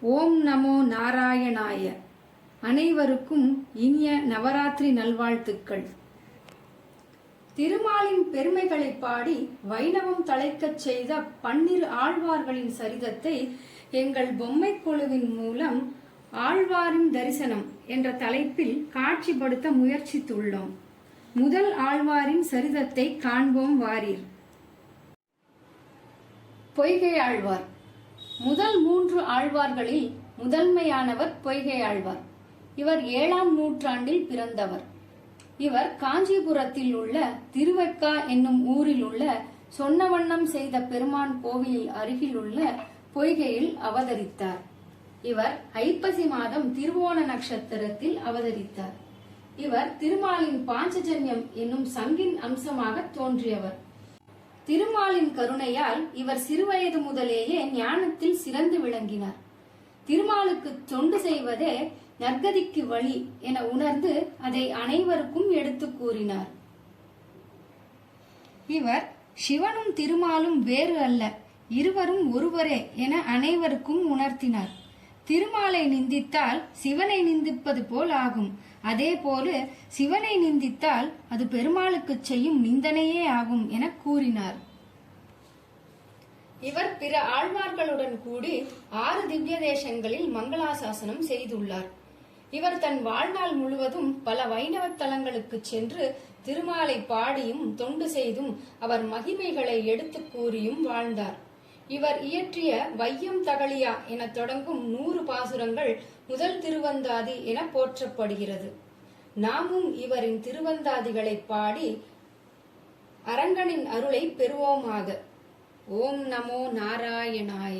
ஓம் நமோ நாராயணாய. அனைவருக்கும் இனிய நவராத்திரி நல்வாழ்த்துக்கள். திருமாலின் பெருமைகளை பாடி வைணவம் தழைக்கச் செய்த பன்னிரு ஆழ்வார்களின் சரிதத்தை எங்கள் பொம்மை குழுவின் மூலம் ஆழ்வாரின் தரிசனம் என்ற தலைப்பில் காட்சிப்படுத்த முயற்சித்துள்ளோம். முதல் ஆழ்வாரின் சரிதத்தை காண்போம் வாரீர். பொய்கை ஆழ்வார். முதல் மூன்று ஆழ்வார்களில் முதன்மையானவர் பொய்கை ஆழ்வார். இவர் ஏழாம் நூற்றாண்டில் பிறந்தவர். இவர் காஞ்சிபுரத்தில் உள்ள திருவெக்கா என்னும் ஊரில் உள்ள சொன்னவண்ணம் செய்த பெருமான் கோவிலில் அருகில் உள்ள பொய்கையில் அவதரித்தார். இவர் ஐப்பசி மாதம் திருவோண நட்சத்திரத்தில் அவதரித்தார். இவர் திருமாலின் பாஞ்சஜன்யம் என்னும் சங்கின் அம்சமாக தோன்றியவர். திருமாலின் கருணையால் இவர் சிறுவயது முதலேயே ஞானத்தில் சிறந்து விளங்கினார். திருமாலுக்கு தொண்டு செய்வதே நற்கதிக்கு வழி என உணர்ந்து அதை அனைவருக்கும் எடுத்து கூறினார். இவர் சிவனும் திருமாலும் வேறு அல்ல இருவரும் ஒருவரே என அனைவருக்கும் உணர்த்தினார். திருமாலை நிந்தித்தால் சிவனை நிந்திப்பது போல் ஆகும். அதே போல சிவனை நிந்தித்தால் அது பெருமாளுக்கு செய்யும் நிந்தனையே ஆகும் என கூறினார். இவர் பிற ஆழ்வார்களுடன் கூடி ஆறு திவ்ய தேசங்களில் மங்களாசாசனம் செய்துள்ளார். இவர் தன் வாழ்நாள் முழுவதும் பல வைணவ தலங்களுக்கு சென்று திருமாலை பாடியும் தொண்டு செய்தும் அவர் மகிமைகளை எடுத்துக் கூறியும் வாழ்ந்தார். இவர் இயற்றிய வையம் தகழியா என தொடங்கும் நூறு பாசுரங்கள் முதல் திருவந்தாதி என போற்றப்படுகிறது. நாமும் இவரின் திருவந்தாதிகளை பாடி அரங்கனின் அருளை பெறுவோமாக. ஓம் நமோ நாராயணாய.